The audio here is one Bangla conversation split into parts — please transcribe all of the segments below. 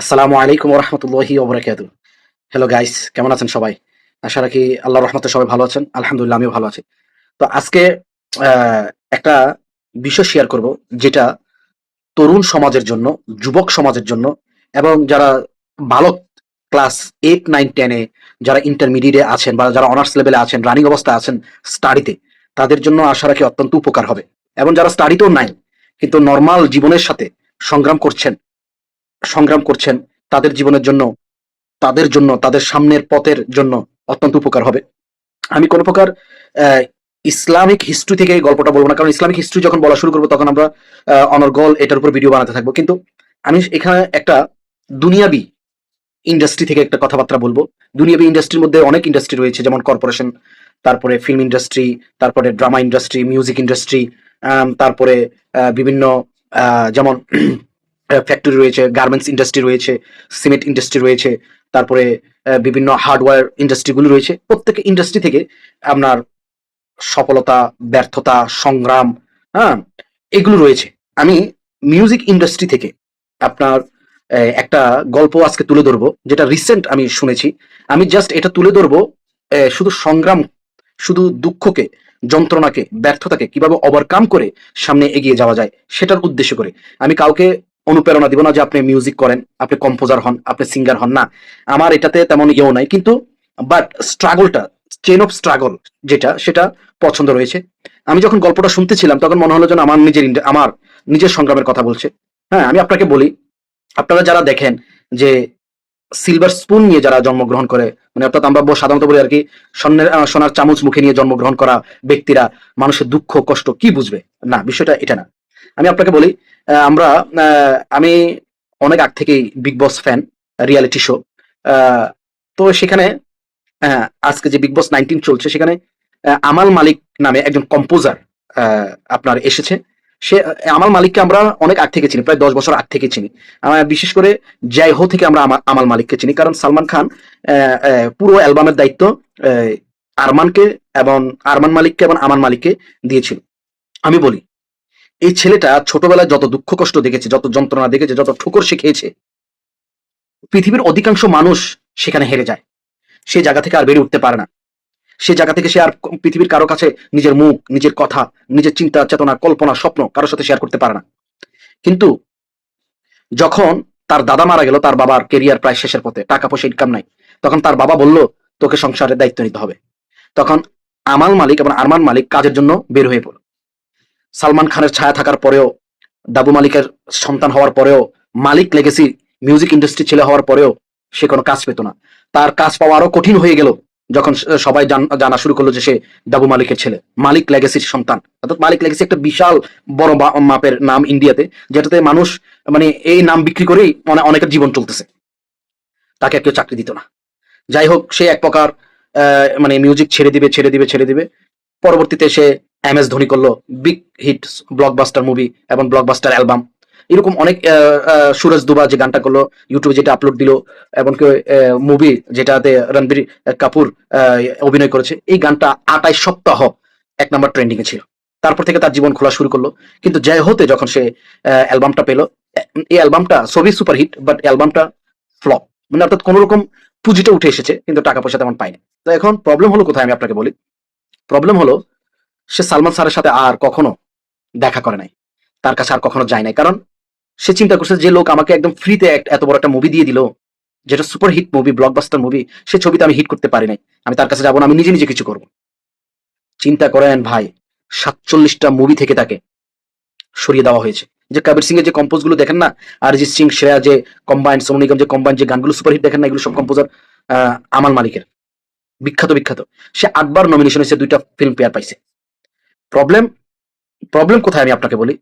আসসালামু আলাইকুম রহমতুল্লাহি ওবরাকাতু। হ্যালো গাইস কেমন আছেন সবাই? আশা রাখি আল্লাহ রহমতে সবাই ভালো আছেন। আলহামদুলিল্লাহ, আমিও ভালো আছি। তো আজকে একটা বিষয় শেয়ার করব, যেটা তরুণ সমাজের জন্য, যুবক সমাজের জন্য, এবং যারা বালক ক্লাস এইট নাইন টেনে যারা ইন্টারমিডিয়েটে আছেন, বা যারা অনার্স লেভেলে আছেন রানিং অবস্থায় আছেন স্টাডিতে তাদের জন্য আশা রাখি অত্যন্ত উপকার হবে। এবং যারা স্টাডিতেও নাই, কিন্তু নর্মাল জীবনের সাথে সংগ্রাম করছেন সংগ্রাম করছেন তাদের জীবনের জন্য, তাদের জন্য, তাদের সামনের পথের জন্য অত্যন্ত উপকার হবে। আমি কোনো প্রকার ইসলামিক হিস্ট্রি থেকে এই গল্পটা বলব না, কারণ ইসলামিক হিস্ট্রি যখন বলা শুরু করব তখন আমরা অনর্গল এটার উপর ভিডিও বানাতে থাকব। কিন্তু আমি এখানে একটা দুনিয়াবি ইন্ডাস্ট্রি থেকে একটা কথাবার্তা বলব। দুনিয়াবি ইন্ডাস্ট্রির মধ্যে অনেক ইন্ডাস্ট্রি রয়েছে, যেমন কর্পোরেশন তারপরে ফিল্ম ইন্ডাস্ট্রি তারপরে ড্রামা ইন্ডাস্ট্রি মিউজিক ইন্ডাস্ট্রি তারপরে বিভিন্ন যেমন ফ্যাক্টরি রয়েছে গার্মেন্টস ইন্ডাস্ট্রি রয়েছে সিমেন্ট ইন্ডাস্ট্রি রয়েছে, তারপরে বিভিন্ন হার্ডওয়্যার ইন্ডাস্ট্রিগুলো রয়েছে। প্রত্যেক ইন্ডাস্ট্রি থেকে আপনার সফলতা, ব্যর্থতা, সংগ্রাম হ্যাঁ এগুলো রয়েছে। আমি মিউজিক ইন্ডাস্ট্রি থেকে আপনার একটা গল্প আজকে তুলে ধরবো, যেটা রিসেন্ট আমি শুনেছি। আমি জাস্ট এটা তুলে ধরবো শুধু সংগ্রাম, শুধু দুঃখকে, যন্ত্রণাকে, ব্যর্থতাকে কীভাবে ওভারকাম করে সামনে এগিয়ে যাওয়া যায়, সেটার উদ্দেশ্য করে। আমি কাউকে অনুপ্রেরণা দিব না যে আপনি মিউজিক করেন, আপনি কম্পোজার হন, আপনি সিঙ্গার হন। না, আমার এটাতে তেমন ইয়েও নাই, কিন্তু বাট স্ট্রাগলটা চেন অফ স্ট্রাগল যেটা, সেটা পছন্দ রয়েছে। আমি যখন গল্পটা শুনতেছিলাম, তখন মনে হলো যেন আমার নিজের আমার নিজের সংগ্রামের কথা বলছে। হ্যাঁ আমি আপনাকে বলি, আপনারা যারা দেখেন যে সিলভার স্পুন নিয়ে যারা জন্মগ্রহণ করে মানে অর্থাৎ আমরা সাধারণত বলি আর কি, স্বর্ণের সোনার চামচ মুখে নিয়ে জন্মগ্রহণ করা ব্যক্তিরা মানুষের দুঃখ, কষ্ট কি বুঝবে? না, বিষয়টা এটা না। আমি আপনাকে বলি আমরা আমি অনেক আগ থেকেই big boss fan reality show তো সেখানে আজকে যে বিগ বস নাইনটিন চলছে সেখানে আমাল মালিক নামে একজন কম্পোজার আপনার এসেছে। সে, আমাল মালিককে আমরা অনেক আগ থেকে চিনি, প্রায় দশ বছর আগ থেকে চিনি। বিশেষ করে জয় হো থেকে আমরা আমাল মালিককে চিনি, কারণ সালমান খান পুরো অ্যালবামের দায়িত্ব আরমানকে এবং আরমান মালিককে এবং আমান মালিককে দিয়েছিল। আমি বলি এই ছেলেটা ছোটবেলায় যত দুঃখ কষ্ট দেখেছে, যত যন্ত্রণা দেখেছে, যত ঠুকর সে খেয়েছে পৃথিবীর অধিকাংশ মানুষ সেখানে হেরে যায়। সে জায়গা থেকে আর বেরিয়ে উঠতে পারে না। সে জায়গা থেকে সে আর পৃথিবীর কারও কাছে নিজের মুখ, নিজের কথা, নিজের চিন্তা, চেতনা, কল্পনা, স্বপ্ন কারোর সাথে শেয়ার করতে পারে না। কিন্তু যখন তার দাদা মারা গেল, তার বাবার কেরিয়ার প্রায় শেষের পথে, টাকা পয়সা ইনকাম নাই, তখন তার বাবা বলল, তোকে সংসারের দায়িত্ব নিতে হবে। তখন আমাল মালিক এবং আরমান মালিক কাজের জন্য বের হয়ে পড়ল। সালমান খানের ছায়া থাকার পরেও, দাবু মালিকের সন্তান হওয়ার পরেও, মালিক লেগেসি মিউজিক ইন্ডাস্ট্রি ছেলে হওয়ার পরেও সে কোনো কাজ পেত না। তার কাজ পাওয়া আরও কঠিন হয়ে গেল যখন সবাই জানা শুরু করল যে সে দাবু মালিকের ছেলে, মালিক লেগেসির সন্তান। অর্থাৎ মালিক লেগেসি একটা বিশাল বড় মাপের নাম ইন্ডিয়াতে, যেটাতে মানুষ মানে এই নাম বিক্রি করেই মানে অনেকের জীবন চলতেছে। তাকে কেউ চাকরি দিত না। যাই হোক, সে এক প্রকার মানে মিউজিক ছেড়ে দিবে ছেড়ে দিবে ছেড়ে দিবে। পরবর্তীতে সে এম এস ধোনি করল বিগ হিট ব্লকবাস্টার মুভি এবং ব্লকবাস্টার অ্যালবাম এরকম অনেক সুরজ দুবা যে গানটা করল ইউটিউবে যেটা আপলোড দিল এবং মুভি যেটাতে রণবীর কাপুর অভিনয় করেছে, এই গানটা আটাইশ সপ্তাহ এক নম্বর ট্রেন্ডিং এ ছিল। তারপর থেকে তার জীবন খোলা শুরু করল। কিন্তু জয় হতে যখন সে অ্যালবামটা পেল, এই অ্যালবামটা সবই সুপার হিট বাট অ্যালবামটা ফ্লপ মানে অর্থাৎ কোন রকম পুঁজিটা উঠে এসেছে, কিন্তু টাকা পয়সা তেমন পায়নি। তো এখন প্রবলেম হলো কোথায় আমি আপনাকে বলি? প্রবলেম হলো, সে সালমান স্যারের সাথে আর কখনো দেখা করে নাই। তার কাছে আর কখনো যায় নাই। কারণ সে চিন্তা করছে যে, লোক আমাকে একদম ফ্রিতে এত বড় একটা মুভি দিয়ে দিল, যেটা super hit movie blockbuster movie সে ছবিতে আমি হিট করতে পারি নাই। আমি তার কাছে যাব না, আমি নিজে নিজে কিছু করব। চিন্তা করেন ভাই, সাতচল্লিশটা মুভি থেকে তাকে সরিয়ে দেওয়া হয়েছে। যে কবির সিং এর যে কম্পোজগুলো দেখেন না অরিজিৎ সিং শ্রেয়া যে কম্বাইন সোনু নিগম যে কম্বাইন যে গানগুলো সুপারহিট দেখেন না, এগুলো সব কম্পোজার আমাল মালিকের বিখ্যাত বিখ্যাত। সে আটবার নমিনেশন হয়েছে, দুইটা ফিল্ম পেয়ার পাইছে। প্রবলেম প্রবলেম কোথায় আমি আপনাকে বলি?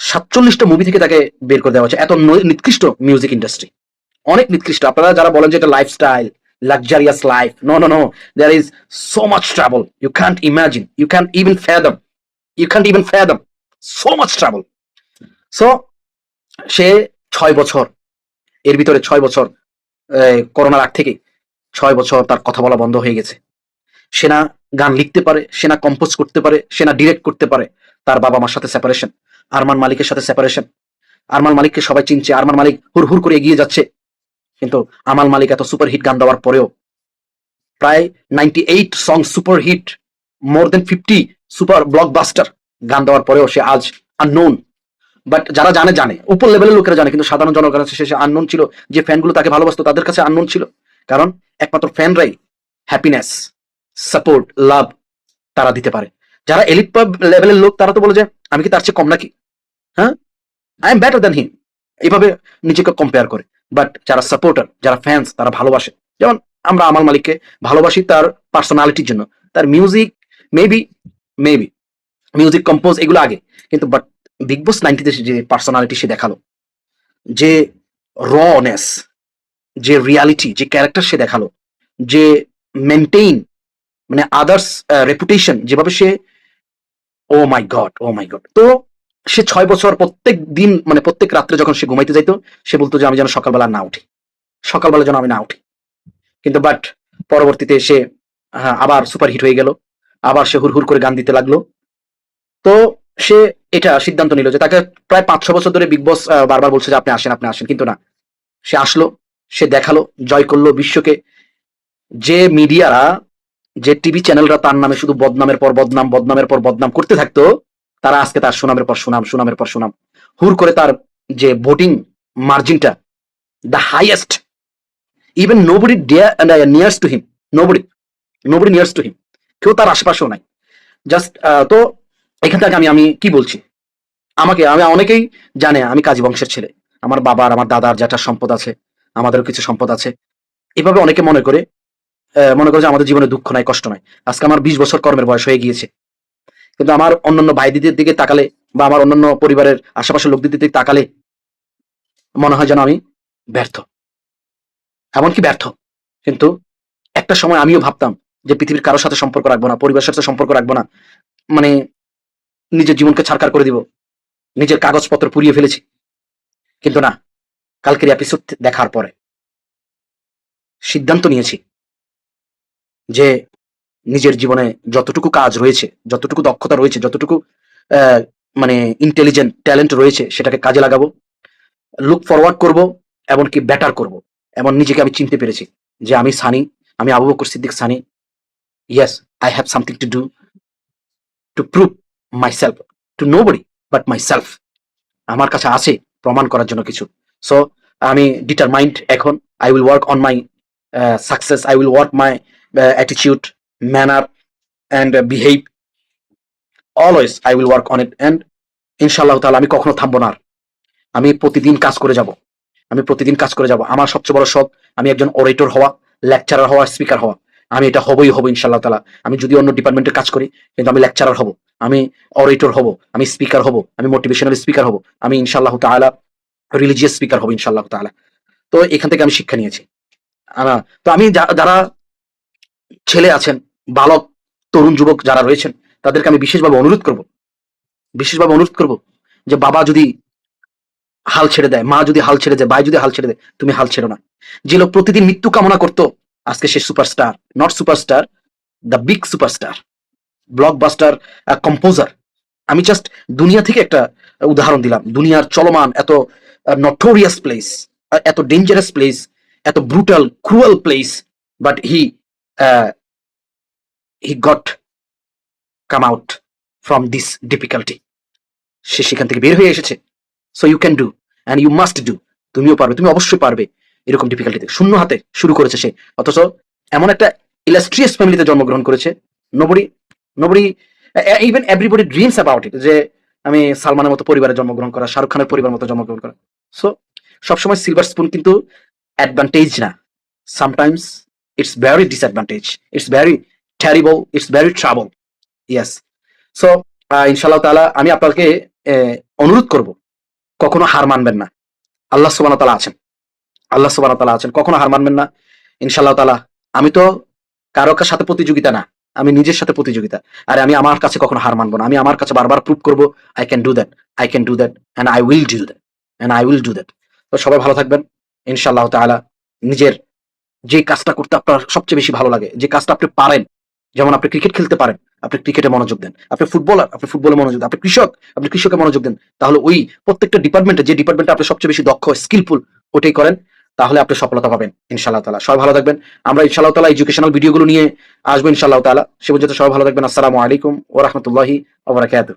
সাতচল্লিশটা মুভি থেকে তাকে বের করে দেওয়া হচ্ছে এত নিকৃষ্ট মিউজিক ইন্ডাস্ট্রি অনেক নিকৃষ্ট। আপনারা যারা বলেন যে এটা lifestyle luxurious life no no no there is so much travel you can't imagine you can even fathom you can't even fathom so much travel so সে ছয় বছর, এর ভিতরে ছয় বছর করোনার আগ থেকে ছয় বছর তার কথা বলা বন্ধ হয়ে গেছে। সেনা গান লিখতে পারে, সেনা কম্পোজ করতে পারে, সেনা ডিরেক্ট করতে পারে তার বাবা মার সাথে সেপারেশন আরমান মালিকের সাথে সেপারেশন আরমান মালিককে সবাই চিনছে, আরমান মালিক হুর হুর করে এগিয়ে যাচ্ছে। কিন্তু আমাল মালিক এত সুপার হিট গান দেওয়ার পরেও প্রায় ninety eight song super hit more than fifty super blockbuster গান দেওয়ার পরেও সে আজ আননোন বাট যারা জানে জানে। উপর লেভেলের লোকেরা জানে, কিন্তু সাধারণ জনগণের সে আননোন ছিল। যে ফ্যানগুলো তাকে ভালোবাসতো, তাদের কাছে আননোন ছিল। কারণ একমাত্র ফ্যানরাই হ্যাপিনেস সাপোর্ট লাভ তারা দিতে পারে। যারা এলিট লেভেলের লোক, তারা তো বলে যে, আমি কি তার চেয়ে কম নাকি? হ্যাঁ? I am better than him এইভাবে নিজেকে কম্পেয়ার করে। বাট যারা সাপোর্টার যারা ফ্যান্স তারা ভালোবাসে। যেমন আমরা আমার মালিককে ভালোবাসি তার পার্সোনালিটির জন্য। তার music maybe maybe music compose এগুলো আগে। কিন্তু বাট বিগ বস নাইনটিতে যে পার্সোনালিটি সে দেখাল, যে রনেস যে রিয়ালিটি যে ক্যারেক্টার সে দেখাল যে মেনটেইন মানে আদার্স রেপুটেশন যেভাবে সে ও মাই গড ও মাই গড তো সে ছয় বছর প্রত্যেক দিন মানে প্রত্যেক রাত্রে যখন সে ঘুমাইতে যাইতো সে বলতো যে আমি যেন সকালবেলা না উঠি। সকালবেলা যেন আমি না উঠি। কিন্তু বাট পরবর্তীতে সে হ্যাঁ, আবার সুপার হিট হয়ে গেল। আবার সে হুর হুর করে গান দিতে লাগল। তো সে এটা সিদ্ধান্ত নিল যে তাকে প্রায় পাঁচ ছ বছর ধরে বিগ বস বারবার বলছে যে আপনি আসেন আপনি আসেন। কিন্তু না সে আসলো। সে দেখাল, জয় করল বিশ্বকে। যে মিডিয়ারা, যে টিভি চ্যানেলরা তার নামে শুধু বদনামের পর বদনাম, বদনামের পর বদনাম করতে থাকতো, তারা আজকে তার সুনামের পর সুনাম, সুনামের পর সুনাম। হুর করে তার যে voting মার্জিনটা the highest even nobody nears to him nobody nobody nears to him কেউ তার আশেপাশেও নাই। জাস্ট তো এখান থেকে আমি আমি কি বলছি? আমাকে, আমি, অনেকেই জানে আমি কাজী বংশের ছেলে। আমার বাবার, আমার দাদার জ্যাঠার সম্পদ আছে। আমাদেরও কিছু সম্পদ আছে। এভাবে অনেকে মনে করে মনে করে যে আমাদের জীবনে দুঃখ নাই, কষ্ট নাই। আজকে আমার বিশ বছর কর্মের বয়স হয়ে গিয়েছে। কিন্তু আমার অন্যান্য ভাই দিদির দিকে তাকালে বা আমার অন্যান্য পরিবারের আশেপাশের লোকদের দিকে তাকালে মনে হয় যেন আমি ব্যর্থ। এমনকি ব্যর্থ। কিন্তু একটা সময় আমিও ভাবতাম যে পৃথিবীর কারোর সাথে সম্পর্ক রাখব না, পরিবারের সাথে সম্পর্ক রাখব না। মানে নিজের জীবনকে ছাড়কার করে দিব, নিজের কাগজপত্র পুড়িয়ে ফেলেছি। কিন্তু না কালকের এপিসোড দেখার পরে সিদ্ধান্ত নিয়েছি যে নিজের জীবনে যতটুকু কাজ রয়েছে, যতটুকু দক্ষতা রয়েছে, যতটুকু মানে ইন্টেলিজেন্ট ট্যালেন্ট রয়েছে, সেটাকে কাজে লাগাবো লুক ফরওয়ার্ড করব, এমনকি ব্যাটার করব। এমন নিজেকে আমি চিনতে পেরেছি যে আমি সানি, আমি Abu Bakar Siddique Sunny. Yes I have something to do to prove myself to nobody but myself আমার কাছে আছে প্রমাণ করার জন্য কিছু। সো আমি ডিটারমাইন্ড এখন I will work on my success I will work my attitude manner and behave always I will work on it and ইনশাআল্লাহ তাহলে আমি কখনো থামবো না। আমি প্রতিদিন কাজ করে যাব। আমি প্রতিদিন কাজ করে যাব। আমার সবচেয়ে বড় শখ, আমি একজন অরেটর হওয়া লেকচারার হওয়া স্পিকার হওয়া। আমি এটা হবই হব ইনশাল্লাহ তালা আমি যদি অন্য ডিপার্টমেন্টের কাজ করি, কিন্তু আমি লেকচারার হব। আমি অরেটর হব। আমি স্পিকার হব। আমি মোটিভেশনাল স্পিকার হব। আমি ইনশাআল্লাহ তাআলা রিলিজিয়াস স্পিকার হব ইনশাআল্লাহ তাআলা। তো এখান থেকে আমি শিক্ষা নিয়েছি। তো আমি যারা ছেলে আছেন, বালক, তরুণ যুবক যারা রয়েছেন, তাদেরকে আমি বিশেষভাবে অনুরোধ করব। বিশেষভাবে অনুরোধ করব যে বাবা যদি হাল ছেড়ে দেয়, মা যদি হাল ছেড়ে দেয়, ভাই যদি হাল ছেড়ে দেয়, তুমি হাল ছেড়ো না। যে লোক প্রতিদিন মৃত্যু কামনা করতো, আজকে সে superstar not superstar the big superstar blockbuster composer আমি জাস্ট দুনিয়া থেকে একটা উদাহরণ দিলাম। দুনিয়ার চলমান এত নটোরিয়াস প্লেস এত ডেঞ্জারাস প্লেস এত brutal cruel place but he he got come out from this difficulty সে সেখান থেকে বের হয়ে এসেছে। So you can do and you must do তুমিও পারবে, তুমি অবশ্যই পারবে এরকম ডিফিকাল্টিতে শূন্য হাতে শুরু করেছে সে। অথচ এমন একটা ইলাস্ট্রিয়াস ফ্যামিলিতে জন্মগ্রহণ করেছে। Nobody nobody even everybody dreams about it যে আমি সালমানের মতো পরিবারে জন্মগ্রহণ করা, শাহরুখ খানের পরিবার মতো জন্মগ্রহণ করা। সো সবসময় সিলভার স্পুন কিন্তু অ্যাডভান্টেজ না। Sometimes it's very disadvantage it's very terrible it's very trouble yes so ইনশাল্লাহ তাআলা আমি আপনাকে অনুরোধ করব, কখনো হার মানবেন না। আল্লাহ সুবহানাহু তালা আছেন। আল্লাহ সুবহানাহু তালা আছেন, কখনো হার মানবেন না। ইনশাল্লাহ তাআলা, আমি তো কার সাথে প্রতিযোগিতা না। আমি নিজের সাথে প্রতিযোগিতা। আর আমি আমার কাছে কখনো হার মানবো না। আমি আমার কাছে বারবার প্রুভ করব I can do that I can do that and I will do that and I will do that তো সবাই ভালো থাকবেন। ইনশাআল্লাহ তাআলা নিজের যে কাজটা করতে আপনার সবচেয়ে বেশি ভালো লাগে, যে কাজটা আপনি পারেন, যেমন আপনি ক্রিকেট খেলতে পারেন, আপনি ক্রিকেটে মনোযোগ দেন। আপনি ফুটবলার আপনি ফুটবলে মনোযোগ দেন। আপনি কৃষক, আপনি কৃষকে মনোযোগ দেন। তাহলে ওই প্রত্যেকটা ডিপার্টমেন্টে যে ডিপার্টমেন্টে আপনি সবচেয়ে বেশি দক্ষ স্কিলফুল ওটাই করেন। তাহলে আপনি সফলতা পাবেন, ইনশাআল্লাহ তালা সবাই ভালো থাকবেন। আমরা ইনশাআল্লাহ তালা এডুকেশনাল ভিডিওগুলো নিয়ে আসব, ইনশাআল্লাহ তালা সে পর্যন্ত সবাই ভালো থাকবেন। আসসালামু আলাইকুম ও রহমতুল্লাহি ওবরাকাতুহ